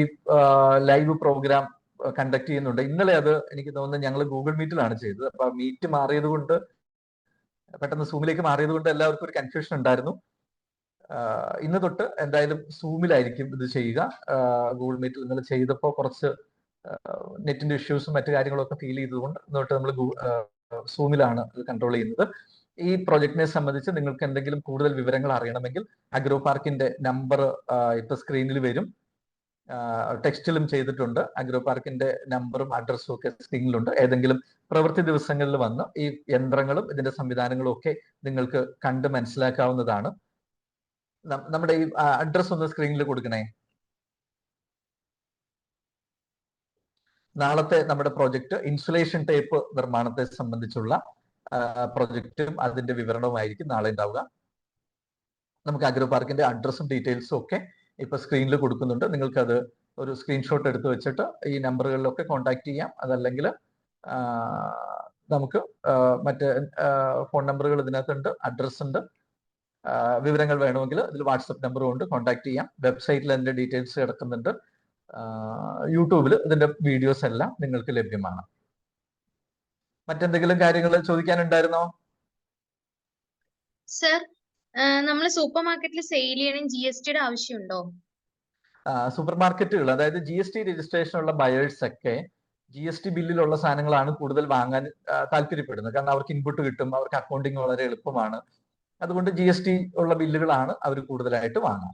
ലൈവ് പ്രോഗ്രാം കണ്ടക്ട് ചെയ്യുന്നുണ്ട്. ഇന്നലെ അത് എനിക്ക് തോന്നുന്നു ഞങ്ങൾ ഗൂഗിൾ മീറ്റിലാണ് ചെയ്തത്. അപ്പൊ മീറ്റ് മാറിയത് കൊണ്ട് പെട്ടെന്ന് സൂമിലേക്ക് മാറിയത് കൊണ്ട് എല്ലാവർക്കും ഒരു കൺഫ്യൂഷൻ ഉണ്ടായിരുന്നു. ഇന്ന് തൊട്ട് എന്തായാലും സൂമിലായിരിക്കും ഇത് ചെയ്യുക. ഗൂഗിൾ മീറ്റിൽ ഇന്നലെ ചെയ്തപ്പോൾ കുറച്ച് നെറ്റിന്റെ ഇഷ്യൂസും മറ്റു കാര്യങ്ങളൊക്കെ ഫീൽ ചെയ്തതുകൊണ്ട് ഇന്ന് തൊട്ട് നമ്മൾ സൂമിലാണ് കൺട്രോൾ ചെയ്യുന്നത്. ഈ പ്രോജക്റ്റിനെ സംബന്ധിച്ച് നിങ്ങൾക്ക് എന്തെങ്കിലും കൂടുതൽ വിവരങ്ങൾ അറിയണമെങ്കിൽ അഗ്രോ പാർക്കിന്റെ നമ്പർ ഇപ്പൊ സ്ക്രീനിൽ വരും. ടെക്സ്റ്റിലും ചെയ്തിട്ടുണ്ട്. അഗ്രോ പാർക്കിന്റെ നമ്പറും അഡ്രസ്സും ഒക്കെ സ്ക്രീനിലുണ്ട്. ഏതെങ്കിലും പ്രവൃത്തി ദിവസങ്ങളിൽ വന്ന് ഈ യന്ത്രങ്ങളും ഇതിന്റെ സംവിധാനങ്ങളും ഒക്കെ നിങ്ങൾക്ക് കണ്ട് മനസ്സിലാക്കാവുന്നതാണ്. നമ്മുടെ ഈ അഡ്രസ് ഒന്ന് സ്ക്രീനിൽ കൊടുക്കണേ. നാളത്തെ നമ്മുടെ പ്രോജക്റ്റ് ഇൻസുലേഷൻ ടേപ്പ് നിർമ്മാണത്തെ സംബന്ധിച്ചുള്ള പ്രൊജക്റ്റും അതിന്റെ വിവരണവുമായിരിക്കും നാളെ ഉണ്ടാവുക. നമുക്ക് അഗ്രോ പാർക്കിന്റെ അഡ്രസ്സും ഡീറ്റെയിൽസും ഒക്കെ ഇപ്പൊ സ്ക്രീനിൽ കൊടുക്കുന്നുണ്ട്. അത് ഒരു സ്ക്രീൻഷോട്ട് എടുത്ത് വെച്ചിട്ട് ഈ നമ്പറുകളിലൊക്കെ കോൺടാക്ട് ചെയ്യാം. അതല്ലെങ്കിൽ നമുക്ക് മറ്റ് ഫോൺ നമ്പറുകൾ ഇതിനകത്തുണ്ട് അഡ്രസ് ഉണ്ട് വിവരങ്ങൾ വേണമെങ്കിൽ ഇതിൽ വാട്സപ്പ് നമ്പറും ഉണ്ട്. കോൺടാക്ട് ചെയ്യാം. വെബ്സൈറ്റിൽ അതിന്റെ ഡീറ്റെയിൽസ് കിടക്കുന്നുണ്ട്. യൂട്യൂബിൽ ഇതിന്റെ വീഡിയോസ് എല്ലാം നിങ്ങൾക്ക് ലഭ്യമാണ്. മറ്റെന്തെങ്കിലും കാര്യങ്ങൾ ചോദിക്കാനുണ്ടായിരുന്നോ? സർ നമ്മൾ സൂപ്പർ മാർക്കറ്റിൽ സെയിൽ ചെയ്യണം ജി എസ് ടിയുടെ ആവശ്യമുണ്ടോ? സൂപ്പർ മാർക്കറ്റുകൾ അതായത് ജി എസ് ടി രജിസ്ട്രേഷൻ ഉള്ള ബയേഴ്സ് ഒക്കെ ജി എസ് ടി ബില്ലിലുള്ള സാധനങ്ങളാണ് കൂടുതൽ വാങ്ങാൻ താല്പര്യപ്പെടുന്നത്. കാരണം അവർക്ക് ഇൻപുട്ട് കിട്ടും അവർക്ക് അക്കൗണ്ടിങ് വളരെ എളുപ്പമാണ്. അതുകൊണ്ട് ജി എസ് ടി ഉള്ള ബില്ലുകളാണ് അവർ കൂടുതലായിട്ട് വാങ്ങാൻ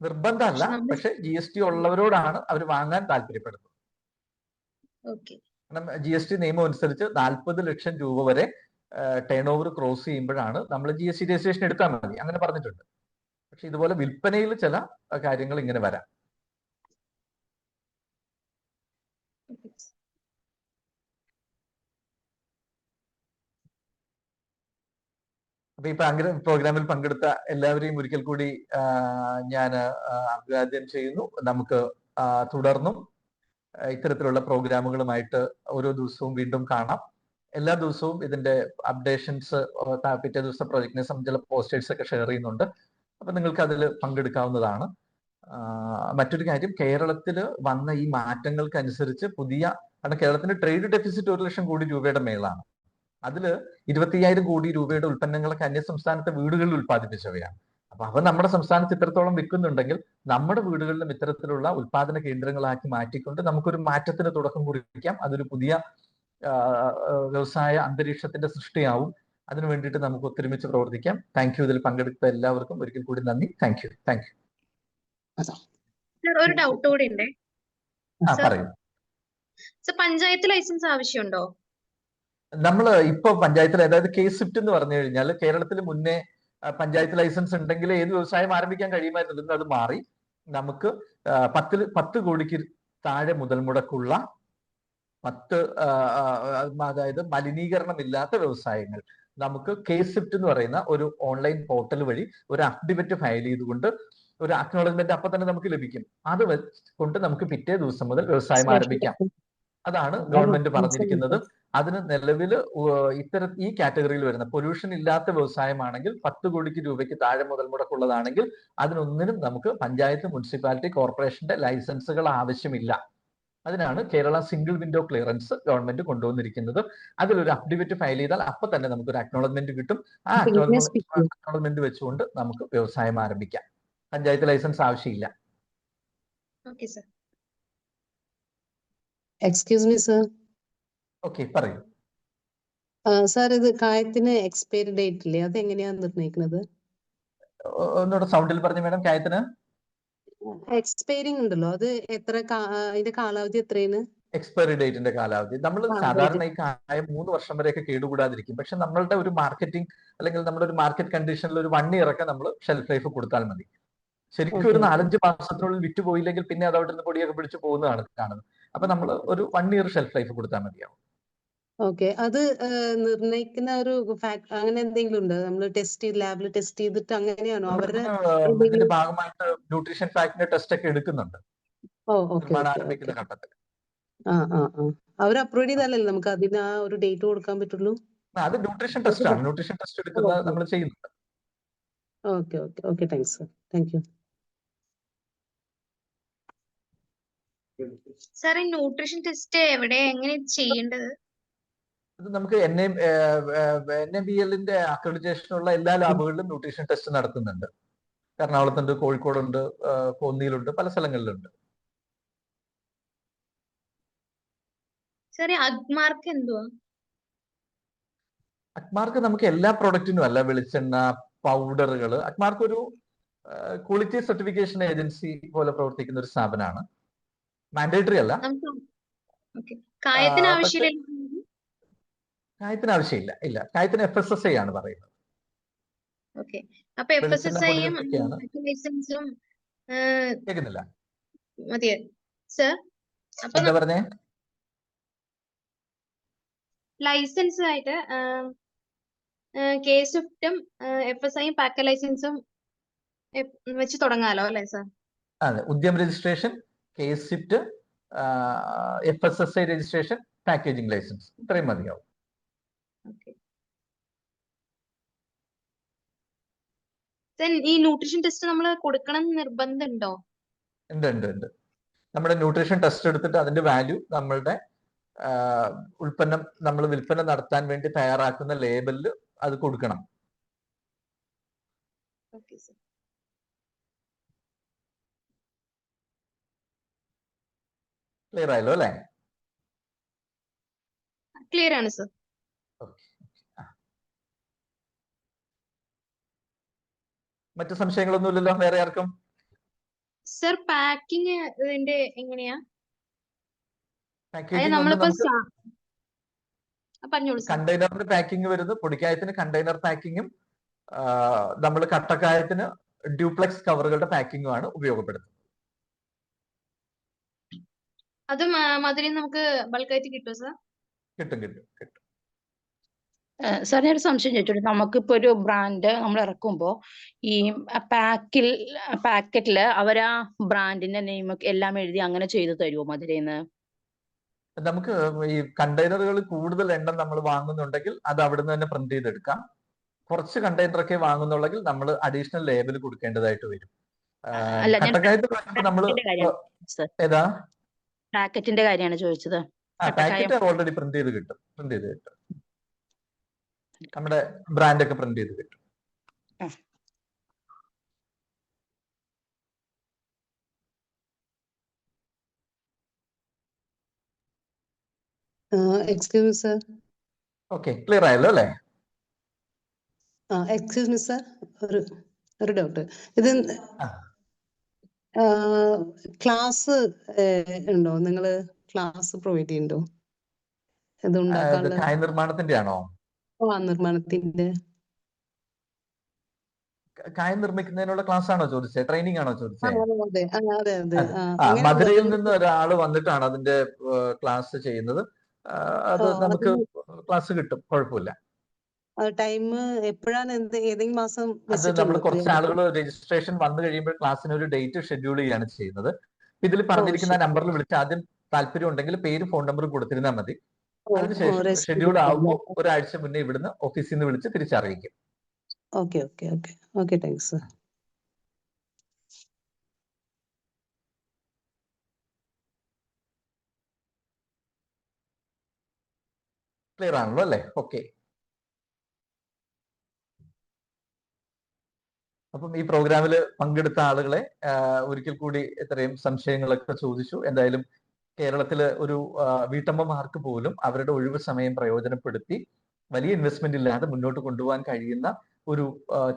നിർബന്ധമല്ല പക്ഷെ ജി എസ് ടി ഉള്ളവരോടാണ് അവർ വാങ്ങാൻ താല്പര്യപ്പെടുന്നത്. ഓക്കെ. ജി എസ് ടി നിയമം അനുസരിച്ച് നാൽപ്പത് ലക്ഷം രൂപ വരെ ടേൺ ഓവർ ക്രോസ് ചെയ്യുമ്പോഴാണ് നമ്മൾ ജി എസ് ടി രജിസ്ട്രേഷൻ എടുത്താൽ മതി. അങ്ങനെ പറഞ്ഞിട്ടുണ്ട്. പക്ഷെ ഇതുപോലെ വിൽപ്പനയിൽ ചില കാര്യങ്ങൾ ഇങ്ങനെ വരാം. അപ്പൊ ഈ പ്രോഗ്രാമിൽ പങ്കെടുത്ത എല്ലാവരെയും ഒരിക്കൽ കൂടി ഞാൻ അഭിവാദ്യം ചെയ്യുന്നു. നമുക്ക് തുടർന്നും ഇത്തരത്തിലുള്ള പ്രോഗ്രാമുകളുമായിട്ട് ഓരോ ദിവസവും വീണ്ടും കാണാം. എല്ലാ ദിവസവും ഇതിന്റെ അപ്ഡേഷൻസ് പിറ്റേ ദിവസത്തെ പ്രോജക്റ്റിനെ സംബന്ധിച്ചുള്ള പോസ്റ്റേഴ്സ് ഒക്കെ ഷെയർ ചെയ്യുന്നുണ്ട്. അപ്പൊ നിങ്ങൾക്ക് അതിൽ പങ്കെടുക്കാവുന്നതാണ്. മറ്റൊരു കാര്യം കേരളത്തിൽ വന്ന ഈ മാറ്റങ്ങൾക്കനുസരിച്ച് പുതിയ കാരണം കേരളത്തിന്റെ ട്രേഡ് ഡെഫിസിറ്റ് ഒരു ലക്ഷം കോടി രൂപയുടെ മേളാണ്. അതിൽ ഇരുപത്തിയ്യായിരം കോടി രൂപയുടെ ഉൽപ്പന്നങ്ങളൊക്കെ അന്യ സംസ്ഥാനത്തെ വീടുകളിൽ ഉൽപ്പാദിപ്പിച്ചവയാണ്. അപ്പൊ അവ നമ്മുടെ സംസ്ഥാനത്ത് ഇത്രത്തോളം വിൽക്കുന്നുണ്ടെങ്കിൽ നമ്മുടെ വീടുകളിലും ഇത്തരത്തിലുള്ള ഉൽപാദന കേന്ദ്രങ്ങളാക്കി മാറ്റിക്കൊണ്ട് നമുക്കൊരു മാറ്റത്തിന് തുടക്കം കുറിക്കാം. അതൊരു പുതിയ വ്യവസായ അന്തരീക്ഷത്തിന്റെ സൃഷ്ടിയാവും. അതിനു വേണ്ടിയിട്ട് നമുക്ക് ഒത്തൊരുമിച്ച് പ്രവർത്തിക്കാം. Thank you. ഇതിൽ പങ്കെടുത്ത എല്ലാവർക്കും ഒരിക്കൽ കൂടി നന്ദി. Thank you. Thank you. Sir ഒരു ഡൗട്ട് കൂടി ഉണ്ട്. ആ പറയൂ. സർ പഞ്ചായത്ത് ലൈസൻസ് ആവശ്യമുണ്ടോ? നമ്മൾ ഇപ്പൊ പഞ്ചായത്തിൽ അതായത് കേസ് സിഫ്റ്റ് എന്ന് പറഞ്ഞു കഴിഞ്ഞാൽ കേരളത്തിൽ മുന്നേ പഞ്ചായത്ത് ലൈസൻസ് ഉണ്ടെങ്കിൽ ഏത് വ്യവസായം ആരംഭിക്കാൻ കഴിയുമായിരുന്നു ഇന്ന് അത് മാറി. നമുക്ക് പത്തിൽ പത്ത് കോടിക്ക് താഴെ മുതൽ മുടക്കുള്ള പത്ത് ആ, മലിനീകരണം ഇല്ലാത്ത അതായത് മലിനീകരണമില്ലാത്ത വ്യവസായങ്ങൾ. നമുക്ക് കെ സിഫ്റ്റ് എന്ന് പറയുന്ന ഒരു ഓൺലൈൻ പോർട്ടൽ വഴി ഒരു അഫിഡവിറ്റ് ഫയൽ ചെയ്തുകൊണ്ട് ഒരു അക്നോളജ്മെന്റ് അപ്പൊ തന്നെ നമുക്ക് ലഭിക്കും. അത് കൊണ്ട് നമുക്ക് പിറ്റേ ദിവസം മുതൽ വ്യവസായം ആരംഭിക്കാം. അതാണ് ഗവൺമെന്റ് പറഞ്ഞിരിക്കുന്നത്. അതിന് നിലവിൽ ഇത്തര ഈ കാറ്റഗറിയിൽ വരുന്ന പൊല്യൂഷൻ ഇല്ലാത്ത വ്യവസായമാണെങ്കിൽ പത്ത് കോടിക്ക് രൂപയ്ക്ക് താഴെ മുതൽ മുടക്കുള്ളതാണെങ്കിൽ അതിനൊന്നിനും നമുക്ക് പഞ്ചായത്ത് മുനിസിപ്പാലിറ്റി കോർപ്പറേഷന്റെ ലൈസൻസുകൾ ആവശ്യമില്ല. അതിനാണ് Kerala single window clearance government കൊണ്ടുവന്നിരിക്കുന്നത്. അതിലൊരു അഫിഡവിറ്റ് ഫയൽ ചെയ്താൽ അപ്പൊ തന്നെ നമുക്ക് ഒരു അക്നോളജ്മെന്റ് കിട്ടും. ആ അക്നോളജ്മെന്റ് വെച്ചുകൊണ്ട് നമുക്ക് വ്യവസായം ആരംഭിക്കാം. പഞ്ചായത്ത് ലൈസൻസ് ആവശ്യമില്ല. Okay sir excuse me sir okay പറയൂ. സാർ ഇത് കായത്തിന് എക്സ്പയറി ഡേറ്റ് ഇല്ലേ? അത് എങ്ങനെയാണ് നിർണയിക്കുന്നത് ഒന്നുകൂടെ സൗണ്ടിൽ പറഞ്ഞു മേഡം കായത്തിന്? എക്സ്പയറിംഗ് ഉണ്ടല്ലോ. അത് എത്ര അതിന്റെ കാലാവധി എത്രയാണ്? എക്സ്പയറി ഡേറ്റിന്റെ കാലാവധി. നമ്മൾ സാധാരണ ഈ കായം മൂന്ന് വർഷം വരെയൊക്കെ കേടുകൂടാതിരിക്കും. പക്ഷെ നമ്മളുടെ ഒരു മാർക്കറ്റിംഗ് അല്ലെങ്കിൽ നമ്മുടെ ഒരു മാർക്കറ്റ് കണ്ടീഷനിൽ ഒരു വൺ ഇയർ ഒക്കെ നമ്മൾ ഷെൽഫ് ലൈഫ് കൊടുത്താൽ മതി. ശരിക്കും ഒരു. നാലഞ്ച് മാസത്തിനുള്ളിൽ വിറ്റ് പോയില്ലെങ്കിൽ പിന്നെ അത് അവിടെ നിന്ന് പൊടിയൊക്കെ പിടിച്ച് പോകുന്നതാണ് കാണുന്നത്. അപ്പൊ നമ്മൾ ഒരു വൺ ഇയർ ഷെൽഫ് ലൈഫ് കൊടുത്താൽ മതിയാവും. ഓക്കെ അത് നിർണയിക്കുന്ന നിർണയിക്കുന്ന ഒരു ഫാക്ടർ അങ്ങനെ എന്തെങ്കിലും ഉണ്ട്? നമ്മൾ ടെസ്റ്റ് ചെയ്ത് ലാബിൽ ടെസ്റ്റ് ചെയ്തിട്ട് അങ്ങനെയാണോ? അവരുടെ ഭാഗമായിട്ട് ന്യൂട്രീഷൻ ഫാക്ടിന്റെ ടെസ്റ്റ് ഒക്കെ എടുക്കുന്നുണ്ട്. ആരംഭിക്കുന്ന ഘട്ടത്തിൽ ആ ആ ആ. അവർ അപ്രൂവ് ചെയ്താലല്ലേ നമുക്ക് അതിന് ആ ഒരു ഡേറ്റ് കൊടുക്കാൻ പറ്റുള്ളൂ? അത് ന്യൂട്രീഷൻ ടെസ്റ്റ് ആണ്. ന്യൂട്രീഷൻ ടെസ്റ്റ് എടുക്കുന്നത് നമ്മൾ ചെയ്യുന്നുണ്ട്. Okay okay okay thanks thank you sir ഈ ന്യൂട്രീഷൻ ടെസ്റ്റ് എവിടെ? എങ്ങനെ ചെയ്യേണ്ടത്? ഇത് നമുക്ക് N M N M B എല്ലിന്റെ അക്രഡിറ്റേഷനുള്ള എല്ലാ ലാബുകളിലും ന്യൂട്രീഷൻ ടെസ്റ്റ് നടത്തുന്നുണ്ട്. എറണാകുളത്തുണ്ട് കോഴിക്കോടുണ്ട് കോന്നിയിലുണ്ട് പല സ്ഥലങ്ങളിലുണ്ട്. അഗ്മാർക്ക് എന്തുവാ? അക്മാർക്ക് നമുക്ക് എല്ലാ പ്രൊഡക്റ്റിനും അല്ല വെളിച്ചെണ്ണ പൗഡറുകൾ അക്മാർക്ക് ഒരു ക്വാളിറ്റി സർട്ടിഫിക്കേഷൻ ഏജൻസി പോലെ പ്രവർത്തിക്കുന്ന ഒരു സ്ഥാപനമാണ്. മാൻഡേറ്ററി അല്ല. കായത്തിന് ആവശ്യമില്ല. ഇല്ല. കായത്തിന് എഫ് എസ് എസ് ഐ ആണ് പറയുന്നത്. കേൾക്കുന്നില്ല എന്താ പറഞ്ഞേ? ലൈസൻസ് ആയിട്ട് കെ സ്വിഫ്റ്റും എഫ് എസ് ഐയും പാക്ക ലൈസൻസും വെച്ച് തുടങ്ങാലോ അല്ലേ സർ അതെ. Udyam registration K sit F S S I registration packaging licence ഇത്രയും മതിയാവും. ഈ ന്യൂട്രീഷൻ ടെസ്റ്റ് നമ്മൾ കൊടുക്കണം നിർബന്ധമുണ്ടോ? ഉണ്ട് ഉണ്ട് ഉണ്ട്. നമ്മുടെ ന്യൂട്രീഷൻ ടെസ്റ്റ് എടുത്തിട്ട് അതിന്റെ വാല്യൂ നമ്മളുടെ ഉൽപ്പന്നം നമ്മൾ വിൽപ്പന നടത്താൻ വേണ്ടി തയ്യാറാക്കുന്ന ലേബലിൽ അത് കൊടുക്കണം ഓക്കെ സർ ക്ലിയർ ആയല്ലോ അല്ലേ? ക്ലിയർ ആണ് സർ മറ്റു സംശയങ്ങളൊന്നുമില്ലല്ലോ വേറെ ആർക്കും? സർ പാക്കിങ് ഇതിന്റെ എങ്ങനെയാ? കണ്ടെയ്നറിന്റെ പാക്കിംഗ് വരുന്നത് പൊടിക്കായത്തിന് കണ്ടെയ്നർ പാക്കിങ്ങും നമ്മൾ കട്ടക്കായത്തിന് ഡ്യൂപ്ലെക്സ് കവറുകളുടെ പാക്കിങ്ങുമാണ് ഉപയോഗപ്പെടുന്നത് ഉപയോഗപ്പെടുത്തുന്നത്. അത് മ- മധുരം നമുക്ക് ബൾക്കായിട്ട് കിട്ടുമോ സർ കിട്ടും കിട്ടും കിട്ടും. സാർ ഞാൻ ഒരു സംശയം ചോദിച്ചോട്ടെ. നമുക്കിപ്പോ ഒരു ബ്രാൻഡ് നമ്മൾ ഇറക്കുമ്പോൾ ഈ പാക്കിൽ പാക്കറ്റിൽ അവർ ആ ബ്രാൻഡിന്റെ നെയിം എല്ലാം എഴുതി അങ്ങനെ ചെയ്തു തരുമോ മധുരയിന്ന്? നമുക്ക് ഈ കണ്ടെയ്നറുകൾ കൂടുതൽ എണ്ണം നമ്മൾ വാങ്ങുന്നുണ്ടെങ്കിൽ അത് അവിടുന്ന് തന്നെ പ്രിന്റ് ചെയ്തെടുക്കാം. കുറച്ച് കണ്ടെയ്നർ ഒക്കെ വാങ്ങുന്നുണ്ടെങ്കിൽ നമ്മൾ അഡീഷണൽ ലേബൽ കൊടുക്കേണ്ടതായിട്ട് വരും. നമ്മൾ ഏതാ? പാക്കറ്റിന്റെ കാര്യമാണ് ചോദിച്ചത്. പാക്കറ്റ് ഓൾറെഡി പ്രിന്റ് ചെയ്ത് കിട്ടും. പ്രിന്റ് ചെയ്ത് കിട്ടും. നമ്മുടെ ബ്രാൻഡ് ഒക്കെ പ്രിന്റ് ചെയ്ത് കിട്ടും. എക്സ്ക്യൂസ് സർ ഓക്കെ ക്ലിയർ ആയല്ലോ അല്ലേ? ആ എക്സ്ക്യൂസ് മി സർ ഒരു ഒരു ഡൗട്ട് ഇത്. ക്ലാസ് ഉണ്ടോ? നിങ്ങൾ ക്ലാസ് പ്രൊവൈഡ് ചെയ്യുന്നുണ്ടോ ഇത് നിർമ്മാണത്തിന്റെ ആണോ നിർമ്മാണത്തിന്റെ. കായം നിർമ്മിക്കുന്നതിനുള്ള ക്ലാസ് ആണോ ചോദിച്ചത് ട്രെയിനിങ് ആണോ ചോദിച്ചത് മധുരയിൽ നിന്ന് ഒരാൾ വന്നിട്ടാണ് അതിന്റെ ക്ലാസ് ചെയ്യുന്നത്. അത് നമുക്ക് ക്ലാസ് കിട്ടും. കുഴപ്പമില്ല. ടൈം എപ്പോഴാണ് എന്ത് ഏതെങ്കിലും മാസം അത് നമ്മൾ കുറച്ച് ആളുകൾ രജിസ്ട്രേഷൻ വന്നു കഴിയുമ്പോൾ ക്ലാസ്സിന് ഒരു ഡേറ്റ് ഷെഡ്യൂൾ ചെയ്യാണ് ചെയ്യുന്നത്. ഇതിൽ പറഞ്ഞിരിക്കുന്ന നമ്പറിൽ വിളിച്ച് ആദ്യം താല്പര്യം ഉണ്ടെങ്കിൽ പേര് ഫോൺ നമ്പർ കൊടുത്തിരുന്നാൽ മതി. അതിനുശേഷം ഷെഡ്യൂൾ ആകുമ്പോൾ ഒരാഴ്ച മുന്നേ ഇവിടുന്ന് ഓഫീസിൽ നിന്ന് വിളിച്ച് തിരിച്ചറിയിക്കും. Okay okay okay. Okay thanks. Clear ആണല്ലോ അല്ലേ? ഓക്കെ. അപ്പം ഈ പ്രോഗ്രാമിൽ പങ്കെടുത്ത ആളുകളെ ഒരിക്കൽ കൂടി ഇത്രയും സംശയങ്ങളൊക്കെ ചോദിച്ചു. എന്തായാലും കേരളത്തിൽ ഒരു വീട്ടമ്മമാർക്ക് പോലും അവരുടെ ഒഴിവ് സമയം പ്രയോജനപ്പെടുത്തി വലിയ ഇൻവെസ്റ്റ്മെന്റ് ഇല്ലാതെ മുന്നോട്ട് കൊണ്ടുപോകാൻ കഴിയുന്ന ഒരു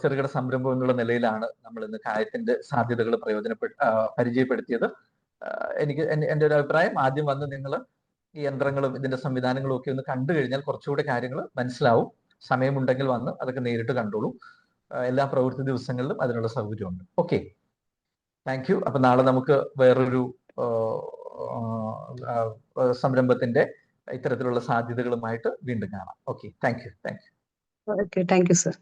ചെറുകിട സംരംഭം എന്നുള്ള നിലയിലാണ് നമ്മൾ ഇന്ന് കായത്തിന്റെ സാധ്യതകൾ പ്രയോജനപ്പെടു പരിചയപ്പെടുത്തിയത്. എനിക്ക് എന്റെ ഒരു അഭിപ്രായം ആദ്യം വന്ന് നിങ്ങൾ ഈ യന്ത്രങ്ങളും ഇതിന്റെ സംവിധാനങ്ങളും ഒക്കെ ഒന്ന് കണ്ടു കഴിഞ്ഞാൽ കുറച്ചുകൂടെ കാര്യങ്ങൾ മനസ്സിലാവും. സമയമുണ്ടെങ്കിൽ വന്ന് അതൊക്കെ നേരിട്ട് കണ്ടോളൂ. എല്ലാ പ്രവൃത്തി ദിവസങ്ങളിലും അതിനുള്ള സൗകര്യമുണ്ട്. ഓക്കെ താങ്ക് യു അപ്പൊ നാളെ നമുക്ക് വേറൊരു സംരംഭത്തിന്റെ ഇത്തരത്തിലുള്ള സാധ്യതകളുമായിട്ട് വീണ്ടും കാണാം. Okay thank you thank you okay thank you sir